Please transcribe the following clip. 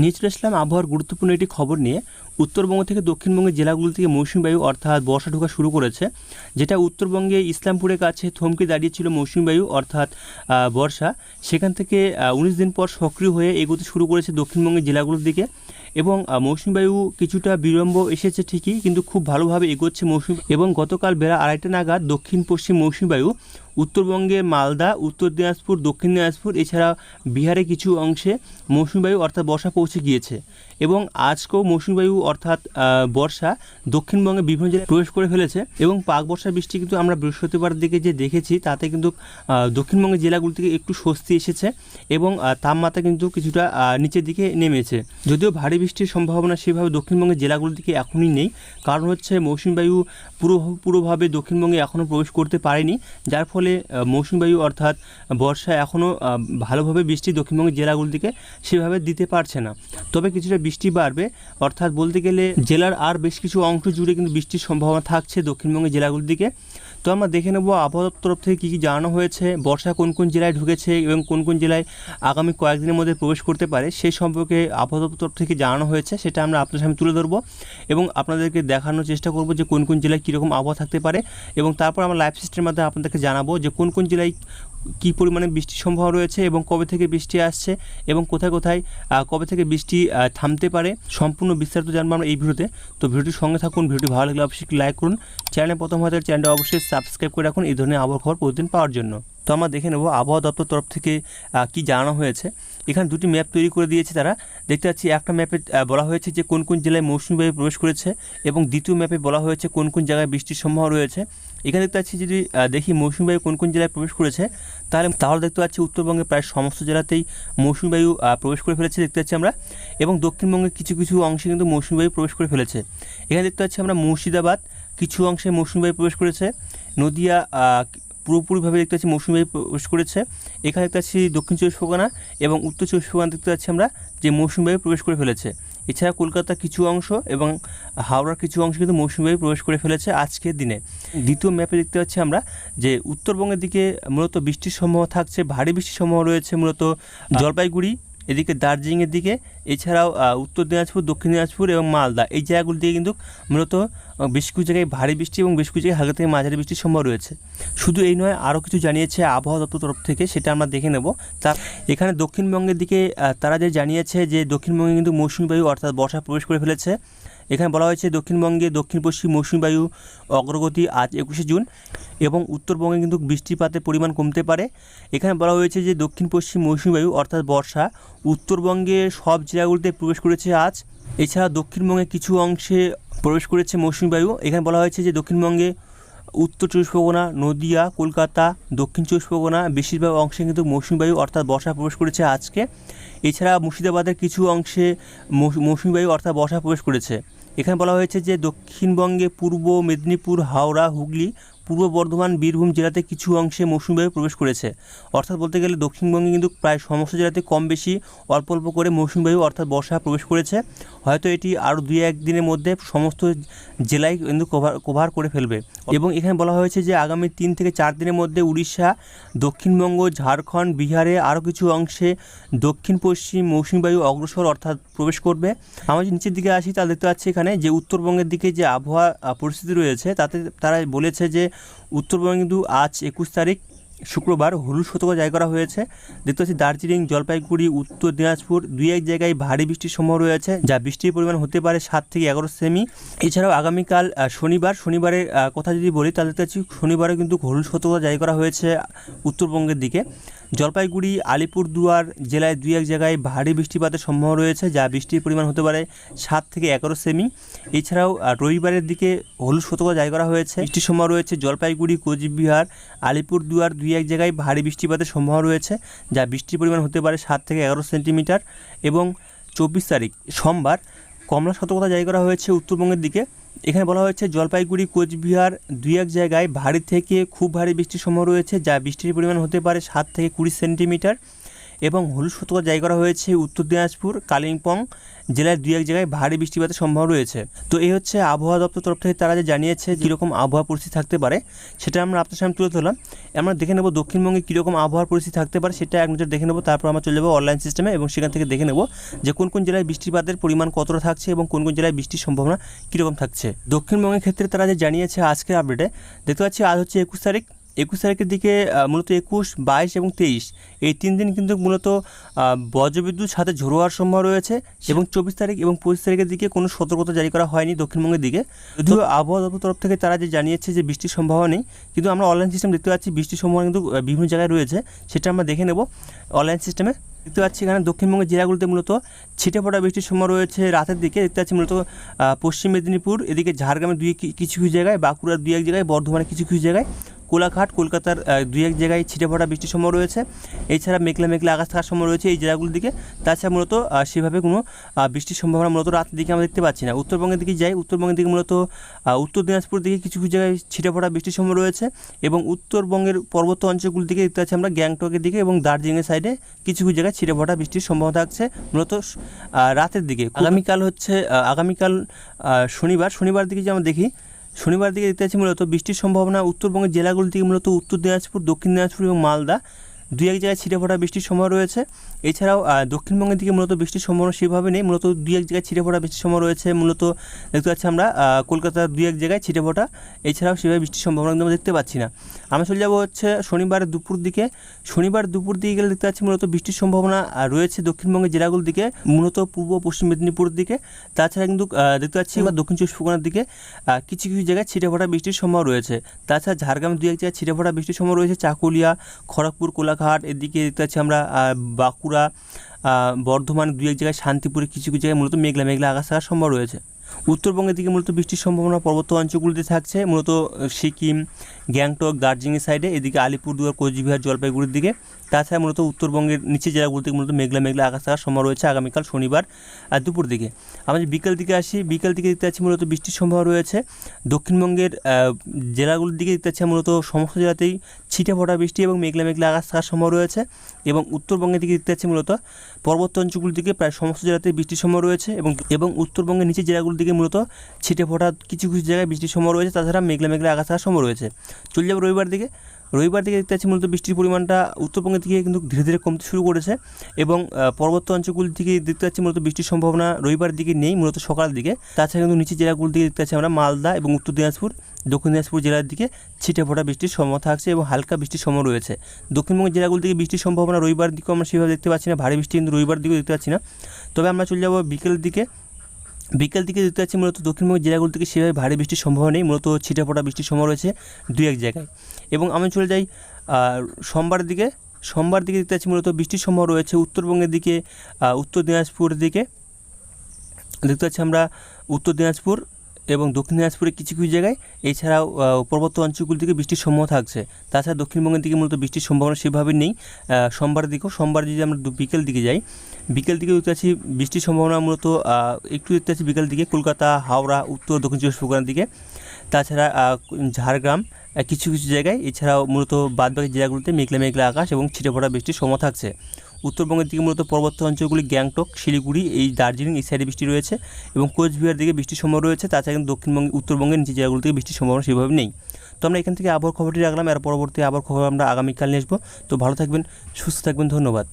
নিয়ে ইসলাম আবহাওয়ার গুরুত্বপূর্ণ একটি খবর নিয়ে। উত্তরবঙ্গ থেকে দক্ষিণবঙ্গের জেলাগুলো থেকে মৌসুমী বায়ু অর্থাৎ বর্ষা ঢোকা শুরু করেছে, যেটা উত্তরবঙ্গে ইসলামপুরের কাছে থমকে দাঁড়িয়েছিল মৌসুমী বায়ু অর্থাৎ বর্ষা। সেখান থেকে উনিশ দিন পর সক্রিয় হয়ে এগোতে শুরু করেছে দক্ষিণবঙ্গের জেলাগুলোর দিকে। এবং মৌসুমী বায়ু কিছুটা বিলম্ব এসেছে ঠিকই, কিন্তু খুব ভালোভাবে এগোচ্ছে মৌসুমী এবং গতকাল বেলা আড়াইটা নাগাদ দক্ষিণ পশ্চিম মৌসুমী বায়ু, উত্তরবঙ্গে মালদা, উত্তর দিনাজপুর, দক্ষিণ দিনাজপুর, এছাড়া বিহারে কিছু অংশে মৌসুমী বায়ু অর্থাৎ বর্ষা পৌঁছে গিয়েছে। এবং আজকেও মৌসুমী বায়ু অর্থাৎ বর্ষা দক্ষিণবঙ্গে বিভিন্ন জেলায় প্রবেশ করে ফেলেছে এবং পাক বর্ষা বৃষ্টি কিন্তু আমরা বৃহস্পতিবার দিকে যে দেখেছি তাতে কিন্তু দক্ষিণবঙ্গের জেলাগুলো থেকে একটু স্বস্তি এসেছে এবং তাপমাত্রা কিন্তু কিছুটা নিচের দিকে নেমেছে। যদিও ভারী বৃষ্টির সম্ভাবনা সেভাবে দক্ষিণবঙ্গের জেলাগুলোর দিকে এখনই নেই। কারণ হচ্ছে মৌসুমী বায়ু পুরো, পুরোভাবে দক্ষিণবঙ্গে এখনও প্রবেশ করতে পারেনি, যার ফলে মৌসুমী বায়ু অর্থাৎ বর্ষা এখনও ভালোভাবে বৃষ্টি দক্ষিণবঙ্গের জেলাগুলোর দিকে সেভাবে দিতে পারছে না। তবে কিছুটা বৃষ্টি বাড়বে, অর্থাৎ বলতে গেলে জেলার আর বেশ কিছু অংশ জুড়ে কিন্তু বৃষ্টির সম্ভাবনা থাকছে দক্ষিণবঙ্গের জেলাগুলির দিকে। তো আমরা দেখে নেব আবহাওয়ার তরফ থেকে কী কী জানানো হয়েছে, বর্ষা কোন কোন জেলায় ঢুকেছে এবং কোন কোন জেলায় আগামী কয়েকদিনের মধ্যে প্রবেশ করতে পারে, সেই সম্পর্কে আবহাওয়া তরফ থেকে জানানো হয়েছে, সেটা আমরা আপনার সামনে তুলে ধরবো এবং আপনাদেরকে দেখানোর চেষ্টা করব যে কোন কোন জেলায় কীরকম আবহাওয়া থাকতে পারে এবং তারপর আমরা লাইভ সিস্টেমের মাধ্যমে আপনাদেরকে জানাব যে কোন কোন জেলায় কী পরিমাণে বৃষ্টির সম্ভাবনা রয়েছে এবং কবে থেকে বৃষ্টি আসছে এবং কোথায় কোথায় কবে থেকে বৃষ্টি থামতে পারে সম্পূর্ণ বিস্তারিত জানব আমরা এই ভিডিওতে। তো ভিডিওটির সঙ্গে থাকুন, ভিডিওটি ভালো লাগলে অবশ্যই লাইক করুন। চ্যানেলে প্রথম হয়তো চ্যানেলটা অবশ্যই সাবস্ক্রাইব করে রাখুন এই ধরনের আবহাওয়া খবর প্রতিদিন পাওয়ার জন্য। তো আমরা দেখে নেব আবহাওয়া দপ্তর তরফ থেকে কি জানানো হয়েছে। এখানে দুটি ম্যাপ তৈরি করে দিয়েছে তারা। দেখতে পাচ্ছি একটা ম্যাপে বলা হয়েছে যে কোন কোন জেলায় মৌসুমী বায়ু প্রবেশ করেছে এবং দ্বিতীয় ম্যাপে বলা হয়েছে কোন কোন জায়গায় বৃষ্টির সম্ভাবনা রয়েছে। এখানে দেখতে পাচ্ছি যদি দেখি মৌসুমী বায়ু কোন কোন জেলায় প্রবেশ করেছে, তাহলে তাহলে দেখতে পাচ্ছি উত্তরবঙ্গে প্রায় সমস্ত জেলাতেই মৌসুমী বায়ু প্রবেশ করে ফেলেছে দেখতে পাচ্ছি আমরা। এবং দক্ষিণবঙ্গের কিছু কিছু অংশে কিন্তু মৌসুমী বায়ু প্রবেশ করে ফেলেছে। এখানে দেখতে পাচ্ছি আমরা মুর্শিদাবাদ, কিছু অংশে মৌসুমী বায়ু প্রবেশ করেছে। নদিয়া পুরোপুরিভাবে দেখতে পাচ্ছি মৌসুমী বায়ু প্রবেশ করেছে। এখানে দেখতে পাচ্ছি দক্ষিণ চব্বিশ পরগনা এবং উত্তর চব্বিশ পরগনা দেখতে পাচ্ছি আমরা যে মৌসুমী বায়ু প্রবেশ করে ফেলেছে। এছাড়া কলকাতার কিছু অংশ এবং হাওড়ার কিছু অংশ কিন্তু মৌসুমিভাবে প্রবেশ করে ফেলেছে আজকের দিনে। দ্বিতীয় ম্যাপে দেখতে পাচ্ছি আমরা যে উত্তরবঙ্গের দিকে মূলত বৃষ্টির সম্ভাবনা থাকছে, ভারী বৃষ্টির সম্ভাবনা রয়েছে মূলত জলপাইগুড়ি এদিকে দার্জিলিংয়ের দিকে, এছাড়াও উত্তর দিনাজপুর, দক্ষিণ দিনাজপুর এবং মালদা। এই জায়গাগুলি দিয়ে কিন্তু মূলত বেশ কিছু জায়গায় ভারী বৃষ্টি এবং বেশ কিছু জায়গায় হালকা থেকে মাঝারি বৃষ্টির সম্ভব রয়েছে। শুধু এই নয়, আরও কিছু জানিয়েছে আবহাওয়া দপ্তর তরফ থেকে, সেটা আমরা দেখে নেব। তার এখানে দক্ষিণবঙ্গের দিকে তারা যে জানিয়েছে যে দক্ষিণবঙ্গে কিন্তু মৌসুমী বায়ু অর্থাৎ বর্ষা প্রবেশ করে ফেলেছে। এখানে বলা হয়েছে দক্ষিণবঙ্গে দক্ষিণ পশ্চিম মৌসুমী বায়ু অগ্রগতি আজ একুশে জুন এবং উত্তরবঙ্গে কিন্তু বৃষ্টিপাতের পরিমাণ কমতে পারে। এখানে বলা হয়েছে যে দক্ষিণ পশ্চিম মৌসুমী বায়ু অর্থাৎ বর্ষা উত্তরবঙ্গে সব জেলাগুলিতে প্রবেশ করেছে আজ। এছাড়া দক্ষিণবঙ্গে কিছু অংশে প্রবেশ করেছে মৌসুমী বায়ু। এখানে বলা হয়েছে যে দক্ষিণবঙ্গে উত্তর চব্বিশ পরগনা, নদিয়া, কলকাতা, দক্ষিণ চব্বিশ পরগনা, বেশিরভাগ অংশে কিন্তু মৌসুমী বায়ু অর্থাৎ বর্ষা প্রবেশ করেছে আজকে। এছাড়া মুর্শিদাবাদের কিছু অংশে মৌসুমী বায়ু অর্থাৎ বর্ষা প্রবেশ করেছে। এখানে বলা হয়েছে যে দক্ষিণবঙ্গে পূর্ব মেদিনীপুর, হাওড়া, হুগলি, পূর্ব বর্ধমান, বীরভূম জেলাতে কিছু অংশে মৌসুমী বায়ু প্রবেশ করেছে। অর্থাৎ বলতে গেলে দক্ষিণবঙ্গে কিন্তু প্রায় সমস্ত জেলাতে কম বেশি অল্প অল্প করে মৌসুমী বায়ু অর্থাৎ বর্ষা প্রবেশ করেছে। হয়তো এটি আরও দুই এক দিনের মধ্যে সমস্ত জেলায় কিন্তু কভার কভার করে ফেলবে। এবং এখানে বলা হয়েছে যে আগামী তিন থেকে চার দিনের মধ্যে উড়িষ্যা, দক্ষিণবঙ্গ, ঝাড়খণ্ড, বিহারে আরও কিছু অংশে দক্ষিণ, পশ্চিম, মৌসুমী বায়ু অগ্রসর অর্থাৎ প্রবেশ করবে। আমরা যে নিচের দিকে আসি তা দেখতে পাচ্ছি এখানে যে উত্তরবঙ্গের দিকে যে আবহাওয়া পরিস্থিতি রয়েছে, তাতে তারা বলেছে যে উত্তরবঙ্গে কিন্তু আজ একুশ তারিখ শুক্রবার হলুদ সতর্ক জারি করা হয়েছে। দেখতে পাচ্ছি দার্জিলিং জলপাইগুড়ি, উত্তর দিনাজপুর দুই এক জায়গায় ভারী বৃষ্টির সম্ভব রয়েছে, যা বৃষ্টির পরিমাণ হতে পারে সাত থেকে এগারো সেমি। এছাড়াও আগামীকাল শনিবার, শনিবারের কথা যদি বলি, তাহলে দেখতে পাচ্ছি শনিবারে কিন্তু হলুদ সতর্কতা জারি করা হয়েছে উত্তরবঙ্গের দিকে। জলপাইগুড়ি, আলিপুরদুয়ার জেলায় দুই এক জায়গায় ভারী বৃষ্টিপাতের সম্ভাবনা রয়েছে, যা বৃষ্টির পরিমাণ হতে পারে সাত থেকে এগারো সেমি। এছাড়াও রবিবারের দিকে হলুদ সতর্কতা জারি করা হয়েছে। বৃষ্টির সম্ভাবনা রয়েছে জলপাইগুড়ি, কোচবিহার, আলিপুরদুয়ার দুই এক জায়গায় ভারী বৃষ্টিপাতের সম্ভাবনা রয়েছে, যা বৃষ্টির পরিমাণ হতে পারে সাত থেকে এগারো সেন্টিমিটার। এবং চব্বিশ তারিখ সোমবার কমলা সতর্কতা জারি করা হয়েছে উত্তরবঙ্গের দিকে। এখানে বলা হয়েছে, জলপাইগুড়ি, কোচবিহার দুই এক জায়গায় ভারী থেকে খুব ভারী বৃষ্টির সম্ভাবনা রয়েছে, যা বৃষ্টির পরিমাণ হতে পারে সাত থেকে কুড়ি সেন্টিমিটার। এবং হলুদ সতর্ক জারি করা হয়েছে উত্তর দিনাজপুর, কালিম্পং জেলার দুই এক জায়গায় ভারী বৃষ্টিপাতের সম্ভাবনা রয়েছে। তো এই হচ্ছে আবহাওয়া দপ্তর তরফ থেকে তারা যে জানিয়েছে কীরকম আবহাওয়া পরিস্থিতি থাকতে পারে, সেটা আমরা আপনার সামনে তুলে ধরলাম। আমরা দেখে নেব দক্ষিণবঙ্গে কীরকম আবহাওয়ার পরিস্থিতি থাকতে পারে, সেটা এক নজর দেখে নেব, তারপর আমরা চলে যাব অনলাইন সিস্টেমে এবং সেখান থেকে দেখে নেব যে কোন কোন জেলায় বৃষ্টিপাতের পরিমাণ কতটা থাকছে এবং কোন কোন জেলায় বৃষ্টির সম্ভাবনা কীরকম থাকছে। দক্ষিণবঙ্গের ক্ষেত্রে তারা যে জানিয়েছে আজকের আপডেটে দেখতে পাচ্ছি আজ হচ্ছে একুশ তারিখ। একুশ তারিখের দিকে মূলত একুশ বাইশ এবং তেইশ। এই তিন দিন কিন্তু মূলত বজ্রবিদ্যুৎ সাথে ঝোড়ো হওয়ার সম্ভাবনা রয়েছে এবং চব্বিশ তারিখ এবং পঁচিশ তারিখের দিকে কোনো সতর্কতা জারি করা হয়নি দক্ষিণবঙ্গের দিকে। যদিও আবহাওয়া দপ্তর তরফ থেকে তারা যে জানিয়েছে যে বৃষ্টির সম্ভাবনা নেই কিন্তু আমরা অনলাইন সিস্টেম দেখতে পাচ্ছি বৃষ্টির সম্ভাবনা কিন্তু বিভিন্ন জায়গায় রয়েছে সেটা আমরা দেখে নেব অনলাইন সিস্টেমে দেখতে পাচ্ছি এখানে দক্ষিণবঙ্গের জেলাগুলোতে মূলত ছিটে পড়া বৃষ্টির সময় রয়েছে রাতের দিকে। দেখতে পাচ্ছি মূলত পশ্চিম মেদিনীপুর এদিকে ঝাড়গ্রামের দুই কিছু কিছু জায়গায় বাঁকুড়ার দুই এক জায়গায় বর্ধমানের কিছু কিছু জায়গায়। কোলাঘাট কলকাতার দুই এক জায়গায় ছিটে পড়া বৃষ্টির সময় রয়েছে। এছাড়া মেঘলা মেঘলা আকাশ থাকার সময় রয়েছে এই জেলাগুলোর দিকে। তাছাড়া মূলত সেভাবে কোনো বৃষ্টির সম্ভাবনা মূলত রাতের দিকে আমরা দেখতে পাচ্ছি না। উত্তরবঙ্গের দিকে যাই উত্তরবঙ্গের দিকে মূলত উত্তর দিনাজপুর দিকে কিছু কিছু জায়গায় ছিটে পড়া বৃষ্টির সময় রয়েছে এবং উত্তরবঙ্গের পর্বত অঞ্চলগুলোর দিকে দেখতে পাচ্ছি আমরা গ্যাংটকের দিকে এবং দার্জিলিংয়ের সাইডে কিছু কিছু জায়গায় ছিটে পড়া বৃষ্টির সম্ভাবনা থাকছে মূলত রাতের দিকে। আগামীকাল হচ্ছে আগামীকাল শনিবার। শনিবার দিকে যে আমরা দেখি শনিবার দিকে দেখতে পাচ্ছি মূলত বৃষ্টির সম্ভাবনা উত্তরবঙ্গের জেলাগুলি থেকে মূলত উত্তর দিনাজপুর, দক্ষিণ দিনাজপুর এবং মালদা। দুই এক জায়গায় ছিটে ফোটা বৃষ্টির সম্ভাবনা রয়েছে। এছাড়াও দক্ষিণবঙ্গের দিকে মূলত বৃষ্টির সম্ভাবনা সেভাবে নেই। মূলত দুই এক জায়গায় ছিটে ফোটা বৃষ্টির সময় রয়েছে। মূলত দেখতে পাচ্ছি আমরা কলকাতার দুই এক জায়গায় ছিটে ফোটা। এছাড়াও সেভাবে বৃষ্টির সম্ভাবনা কিন্তু আমরা দেখতে পাচ্ছি না। আমরা চলে যাব হচ্ছে শনিবার দুপুর দিকে। শনিবার দুপুর দিকে গেলে দেখতে পাচ্ছি মূলত বৃষ্টির সম্ভাবনা রয়েছে দক্ষিণবঙ্গের জেলাগুলোর দিকে, মূলত পূর্ব, পশ্চিম মেদিনীপুরের দিকে। তাছাড়া কিন্তু দেখতে পাচ্ছি আমরা দক্ষিণ চব্বিশ পরগনার দিকে কিছু কিছু জায়গায় ছিটে ফোটা বৃষ্টির সম্ভাবনা রয়েছে। তাছাড়া ঝাড়গ্রামে দুই এক জায়গায় ছিটে ফোটা বৃষ্টির সম্ভাবনা রয়েছে। চাকুলিয়া, খড়গপুর কোলাঘাট এদিকে দেখতে পাচ্ছি আমরা বাঁকুড়া বর্ধমান দুই এক জায়গায় শান্তিপুরে কিছু কিছু জায়গায় মূলত মেঘলা মেঘলা আকাশ থাকার সম্ভব রয়েছে। উত্তরবঙ্গের দিকে মূলত বৃষ্টির সম্ভাবনা পর্বত অঞ্চলগুলিতে থাকছে। মূলত সিকিম, গ্যাংটক, দার্জিলিং সাইডে এদিকে আলিপুরদুয়ার, কোচবিহার, জলপাইগুড়ির দিকে। তাছাড়া মূলত উত্তরবঙ্গের নিচে জেলাগুলিতে মূলত মেঘলা মেঘলা আকাশ থাকার সম্ভাবনা রয়েছে আগামীকাল শনিবার আর দুপুর দিকে। আমাদের বিকেল দিকে আসি। বিকেল দিকে দেখতে পাচ্ছি মূলত বৃষ্টির সম্ভাবনা রয়েছে। দক্ষিণবঙ্গের জেলাগুলির দিকে দেখতে পাচ্ছি মূলত সমস্ত জেলাতেই ছিটে ফোটা বৃষ্টি এবং মেঘলা মেঘলা আকাশ থাকার সম্ভাবনা রয়েছে এবং উত্তরবঙ্গের দিকে দেখতে পাচ্ছি মূলত পর্বত অঞ্চলগুলির দিকে প্রায় সমস্ত জেলাতেই বৃষ্টির সম্ভাবনা রয়েছে এবং এবং উত্তরবঙ্গের নিচে জেলাগুলোর দিকে মূলত ছিটে ফোটা কিছু কিছু জায়গায় বৃষ্টির সম্ভাবনা রয়েছে তাছাড়া মেঘলা মেঘলা আকাশ থাকার সম্ভাবনা রয়েছে। চলে যাব রবিবার দিকে। রবিবার দিকে দেখতে পাচ্ছি মূলত বৃষ্টির পরিমাণটা উত্তরবঙ্গের দিকে কিন্তু ধীরে ধীরে কমতে শুরু করেছে এবং আহ, পর্বত অঞ্চলগুলির দিকে দেখতে পাচ্ছি মূলত বৃষ্টির সম্ভাবনা রবিবার দিকে নেই মূলত সকালের দিকে। তাছাড়া কিন্তু নিচের জেলাগুলির দিকে দেখতে পাচ্ছি আমরা মালদা এবং উত্তর দিনাজপুর দক্ষিণ দিনাজপুর জেলার দিকে ছিটে ফোটা বৃষ্টির সম্ভাবনা থাকছে এবং হালকা বৃষ্টির সম্ভাবনা রয়েছে। দক্ষিণবঙ্গের জেলাগুলি থেকে বৃষ্টির সম্ভাবনা রবিবার দিকেও আমরা সেভাবে দেখতে পাচ্ছি না ভারী বৃষ্টি কিন্তু রবিবার দিকেও দেখতে পাচ্ছি না। তবে আমরা চলে যাব বিকেলের দিকে। বিকেল দিকে দেখতে পাচ্ছি মূলত দক্ষিণবঙ্গের জেলাগুলো থেকে সেভাবে ভারী বৃষ্টির সম্ভাবনা নেই, মূলত ছিটাফোটা বৃষ্টির সম্ভাবনা রয়েছে দুই এক জায়গায়। এবং আমি চলে যাই সোমবার দিকে সোমবার দিকে দেখতে পাচ্ছি মূলত বৃষ্টির সম্ভাবনা রয়েছে উত্তরবঙ্গের দিকে উত্তর দিনাজপুরের দিকে। দেখতে পাচ্ছি আমরা উত্তর দিনাজপুর এবং দক্ষিণ দিনাজপুরের কিছু কিছু জায়গায় এছাড়াও আহ, পর্বত অঞ্চলগুলি থেকে বৃষ্টির সম্ভাবনা থাকছে। তাছাড়া দক্ষিণবঙ্গের দিকে মূলত বৃষ্টির সম্ভাবনা সেভাবে নেই। সোমবার দিকেও সোমবার যদি আমরা বিকেল দিকে যাই বিকেল দিকে দেখতে পাচ্ছি বৃষ্টির সম্ভাবনা মূলত একটু দেখতে পাচ্ছি বিকেল দিকে কলকাতা হাওড়া উত্তর দক্ষিণ চব্বিশ পরগনার দিকে। তাছাড়া ঝাড়গ্রাম কিছু কিছু জায়গায় এছাড়াও মূলত বাদবাকি জেলাগুলোতে মেঘলা মেঘলা আকাশ এবং ছিটে ফোটা বৃষ্টির সম্ভাবনা থাকছে। উত্তরবঙ্গের দিকে মূলত পর্বত্য অঞ্চলগুলি গ্যাংটক, শিলিগুড়ি, এই দার্জিলিং এই সাইডে বৃষ্টি রয়েছে এবং কোচবিহার দিকে বৃষ্টির সম্ভাবনা রয়েছে, তাছাড়া কিন্তু দক্ষিণবঙ্গে উত্তরবঙ্গের নিচে জেলাগুলো থেকে বৃষ্টির সম্ভাবনা সেভাবে নেই। তো আমরা এখান থেকে আবহাওয়া খবরটি রাখলাম, এর পরবর্তী আবার খবর আমরা আগামীকাল নিয়ে আসব। তো ভালো থাকবেন, সুস্থ থাকবেন, ধন্যবাদ।